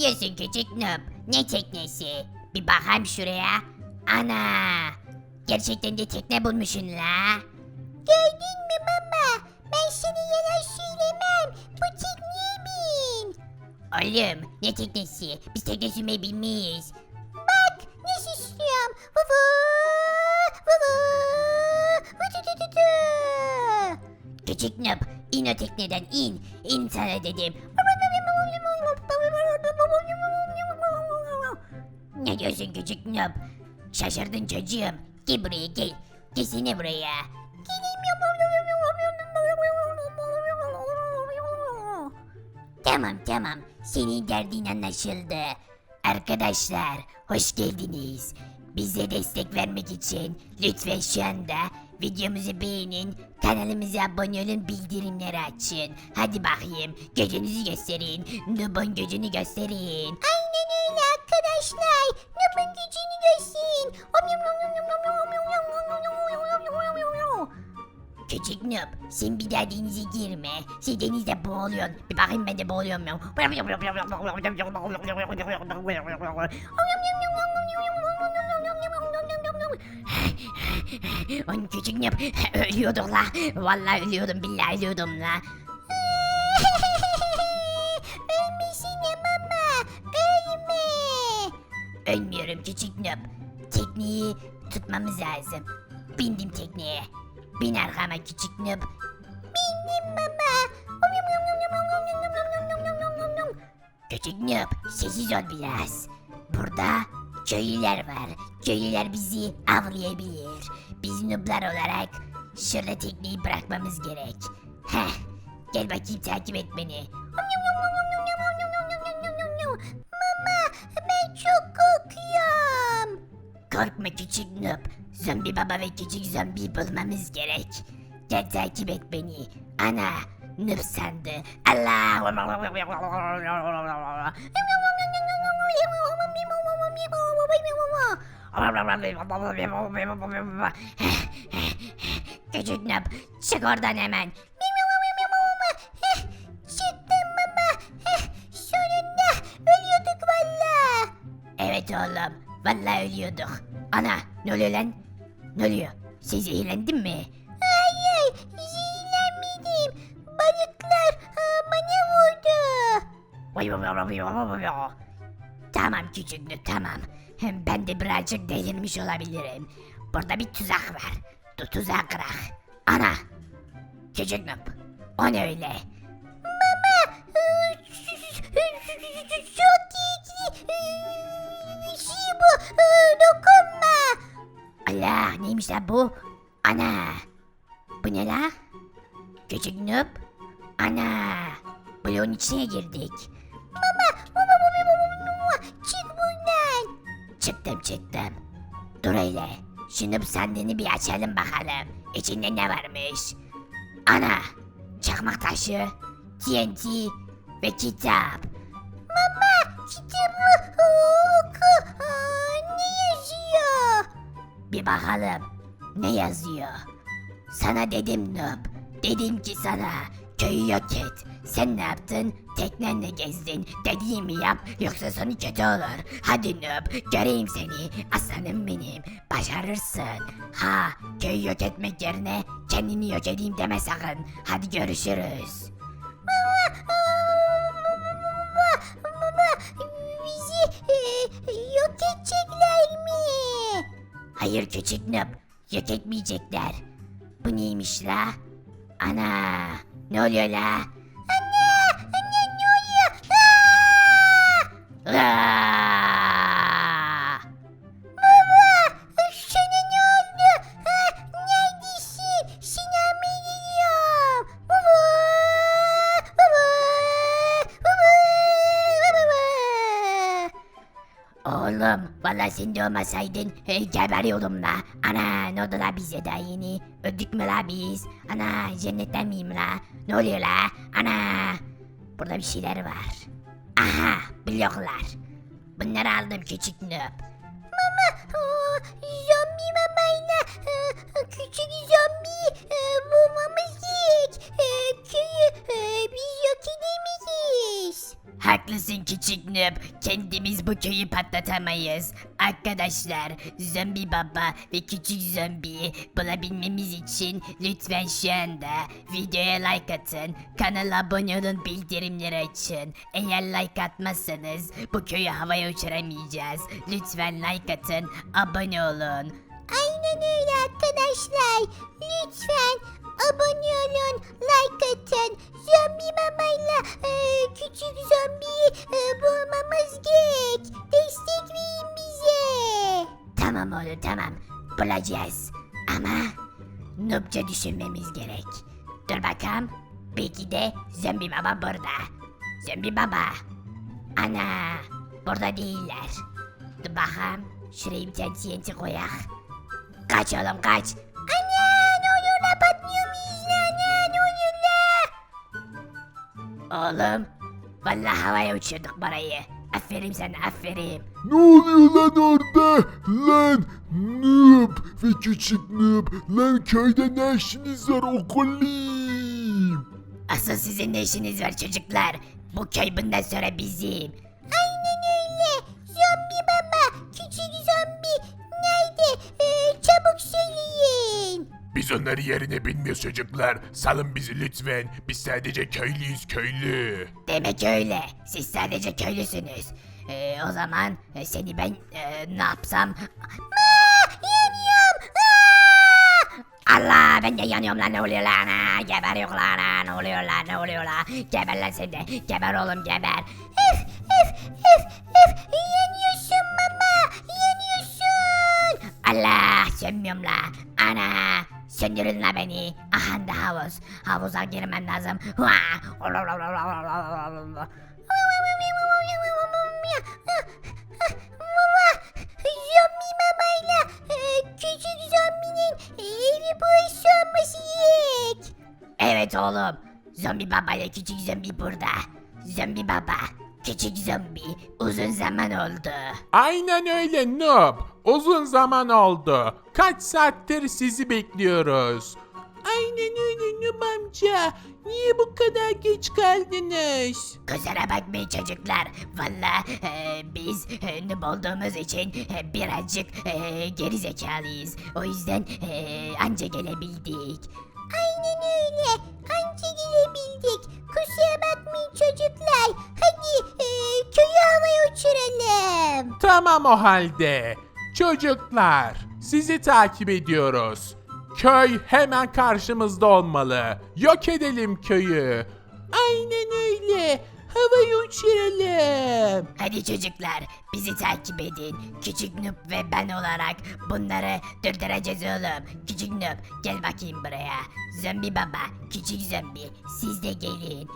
diyorsun küçük noob? Ne teknesi? Bir bakayım şuraya. Ana! Gerçekten de tekne bulmuşsun la. Gördün mü baba? Ben sana yalan söylemem. Bu tekneye bin. Oğlum ne teknesi? Biz tekne sürmeyi bilmeyiz. Bak nasıl istiyorum. Vuvu! Vuvu! Vututututu! Küçük noob in o tekneden in. İn sana dedim. Ne diyorsun küçük noob? Şaşırdın çocuğum. Gel buraya gel. Gelsene buraya. Tamam tamam. Senin derdin anlaşıldı. Arkadaşlar hoş geldiniz. Bize destek vermek için lütfen şu anda videomuzu beğenin, kanalımıza abone olun, bildirimleri açın. Hadi bakayım, gücünüzü gösterin, Nub'un gücünü gösterin. Aynen öyle arkadaşlar, Nub'un gücünü gösterin. Küçük Nub, sen bir daha denize girme. Sen denizde boğuluyorsun. Bir bakayım ben de boğuluyorum On küçük Nub, ölüyordum la. Vallahi ölüyordum, billahi ölüyordum la. Ölmesine mama, ölme. Ölmüyorum küçük Nub. Tekneyi tutmamız lazım. Bindim tekneye. Bin arkama küçük Nub. Bindim baba. Küçük Nub sessiz ol biraz. Burada köylüler var. Köylüler bizi avlayabilir. Biz nublar olarak şurada tekneyi bırakmamız gerek. Heh, gel bakayım takip et beni. Mama ben çok korkuyorum. Korkma küçük noob. Zombi baba ve küçük zombi bulmamız gerek. Gel takip et beni. Ana noob sandı. Allah. Küçük noob çık oradan hemen. Çıktım baba. Sonunda ölüyorduk valla. Evet oğlum. Vallahi ölüyorduk. Ana ne oluyor lan? Ne oluyor? Sen zehirlendin mi? Hayır zehirlenmedim. Balıklar bana vurdu. Tamam küçük Nü tamam. Hem ben de birazcık delirmiş olabilirim. Burada bir tuzak var. Tu tuzağı kırak. Ana. Küçük Nü. O ne öyle? Baba. Çok şey bu. Dokunma. Allah neymiş lan bu? Ana. Bu ne la? Küçük Nüp. Ana. Bloğun içine girdik. Çıktım çıktım. Dur öyle. Şu Nüp sandığını bir açalım bakalım. İçinde ne varmış? Ana. Çakmak taşı. TNT ve kitap. Baba kitabı oku. Ne yazıyor? Bir bakalım. Ne yazıyor? Sana dedim Noob. Dedim ki sana köyü yok et. Sen ne yaptın? Teknenle gezdin. Dediğimi yap yoksa sonu kötü olur. Hadi Noob göreyim seni. Aslanım benim. Başarırsın. Ha köyü yok etmek yerine kendini yok edeyim deme sakın. Hadi görüşürüz. Bizi yok edecekler mi? Hayır küçük nöp. Yok etmeyecekler. Bu neymiş la? Ana. Ne oluyor la? Anne. Anne ne oluyor? Aa! Aa! Oğlum valla sen de olmasaydın e, geberiyordum la. Ana ne oldu la bize daha yeni? Öldük mü la biz? Ana cennetten miyim la? Ne oluyor la? Ana. Burada bir şeyler var. Aha bloklar. Bunları aldım küçük nöp. Mama zombi babayla küçük zombi bulmamız gerek. Köyü biz yok edemeyiz. Ha Haklısın küçük noob. Kendimiz bu köyü patlatamayız. Arkadaşlar zombi baba ve küçük zombiyi bulabilmemiz için lütfen şu anda videoya like atın. Kanala abone olun bildirimleri açın. Eğer like atmazsanız bu köyü havaya uçuramayacağız. Lütfen like atın abone olun. Aynen öyle arkadaşlar. Lütfen abone olun, like atın. Zombi mamayla e, küçük zombiyi e, bulmamız gerek. Destek verin. Tamam oğlum tamam. Bulacağız. Ama nubca düşünmemiz gerek. Dur bakalım. Belki de zombi baba burada. Zombi baba. Ana. Burada değiller. Dur bakalım. Şuraya bir tane TNT koyak. Kaç oğlum kaç. Oğlum. Vallahi havaya uçurduk parayı. Aferin sana aferin. Ne oluyor lan orada? Lan noob ve küçük noob. Lan köyde ne işiniz var okulum? Asıl sizin ne işiniz var çocuklar? Bu köy bundan sonra bizim. Biz onları yerine bilmiyoruz çocuklar. Salın bizi lütfen. Biz sadece köylüyüz köylü. Demek öyle. Siz sadece köylüsünüz. Ee, o zaman e, seni ben e, ne yapsam? Aa, yanıyorum. Allah ben de yanıyorum lan ne oluyor lan ha? Geber yok lan ha? ne oluyor lan ne oluyor lan? Geber lan sen de geber oğlum geber. Öf öf öf öf yanıyorsun mama yanıyorsun. Allah sönmüyorum la ana söndürün la beni. Aha da havuz havuza girmem lazım. Hua! Baba, e, küçük zombinin evi burası olması. Evet oğlum. Zombi babayla küçük zombi burada. Zombi baba, küçük zombi uzun zaman oldu. Aynen öyle Noob. Uzun zaman oldu. Kaç saattir sizi bekliyoruz. Aynen öyle Noob amca. Niye bu kadar geç kaldınız? Kusura bakmayın çocuklar. Valla e, biz e, noob olduğumuz için e, birazcık e, geri zekalıyız. O yüzden e, anca gelebildik. Aynen öyle. Tamam o halde. Çocuklar, sizi takip ediyoruz. Köy hemen karşımızda olmalı. Yok edelim köyü. Aynen öyle. Havayı uçuralım. Hadi çocuklar bizi takip edin. Küçük Noob ve ben olarak bunları durduracağız oğlum. Küçük Noob gel bakayım buraya. Zombi baba, küçük zombi siz de gelin.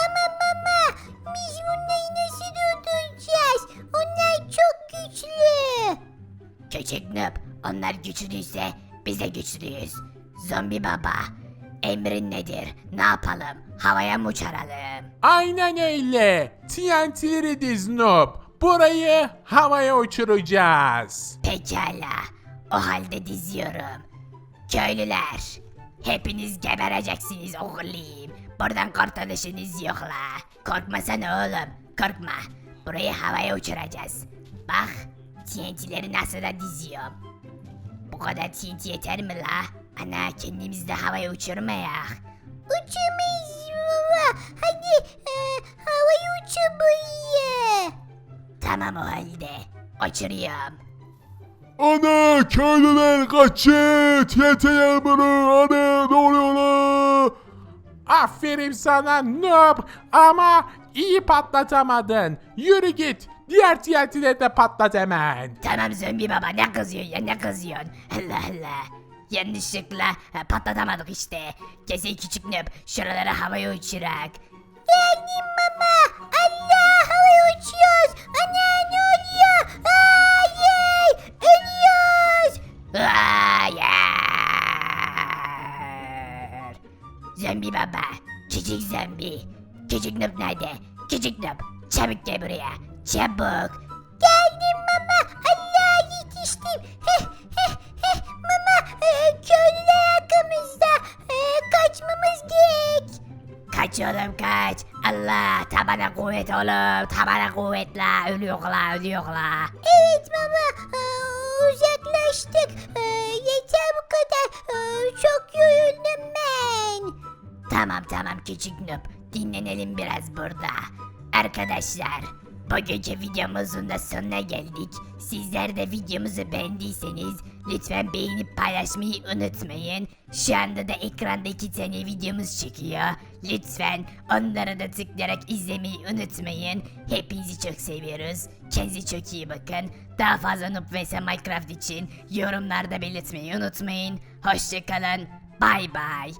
Ama mama biz bunları nasıl durduracağız? Onlar çok güçlü. Küçük Noob onlar güçlüyse biz de güçlüyüz. Zombi baba emrin nedir? Ne yapalım? Havaya mı uçuralım? Aynen öyle. TNT'leri diz Noob. Burayı havaya uçuracağız. Pekala. O halde diziyorum. Köylüler. Hepiniz gebereceksiniz oğlum. Buradan kurtuluşunuz yok la. Korkmasana oğlum. Korkma. Burayı havaya uçuracağız. Bak. TNT'leri nasıl da diziyorum. Bu kadar TNT yeter mi la? Ana kendimiz de havaya uçurmayak. Uçamayız baba. Hadi e, havaya burayı. Tamam o halde. Uçuruyorum. Ana köylüler kaçın. TNT'ye bunu. Ana ne oluyor lan? Aferin sana Noob ama iyi patlatamadın. Yürü git. Diğer TNT'leri de patlat hemen. Tamam zombi baba ne kızıyorsun ya ne kızıyorsun? Allah Allah. Yanlışlıkla e, patlatamadık işte. Kesin küçük nöp şuraları havaya uçurak. Geldim baba. Allah havaya uçuyoruz. Ana ne oluyor? Hayır. Ölüyoruz. Hayır. Zombi baba. Küçük zombi. Küçük nöp nerede? Küçük nöp. Çabuk gel buraya. Çabuk. Geldim baba. Allah yetiştim. Heh, heh, heh. Mama e, köylüler arkamızda. E, kaçmamız gerek. Kaç oğlum kaç. Allah tabana kuvvet oğlum. Tabana kuvvet la. Ölüyor la ölüyor la. Evet baba. uzaklaştık. yeter bu kadar. çok yoruldum ben. Tamam tamam küçük noob. Dinlenelim biraz burada. Arkadaşlar bu gece videomuzun da sonuna geldik. Sizler de videomuzu beğendiyseniz lütfen beğenip paylaşmayı unutmayın. Şu anda da ekranda iki tane videomuz çıkıyor. Lütfen onlara da tıklayarak izlemeyi unutmayın. Hepinizi çok seviyoruz. Kendinize çok iyi bakın. Daha fazla Noob vs Minecraft için yorumlarda belirtmeyi unutmayın. Hoşçakalın. Bay bay.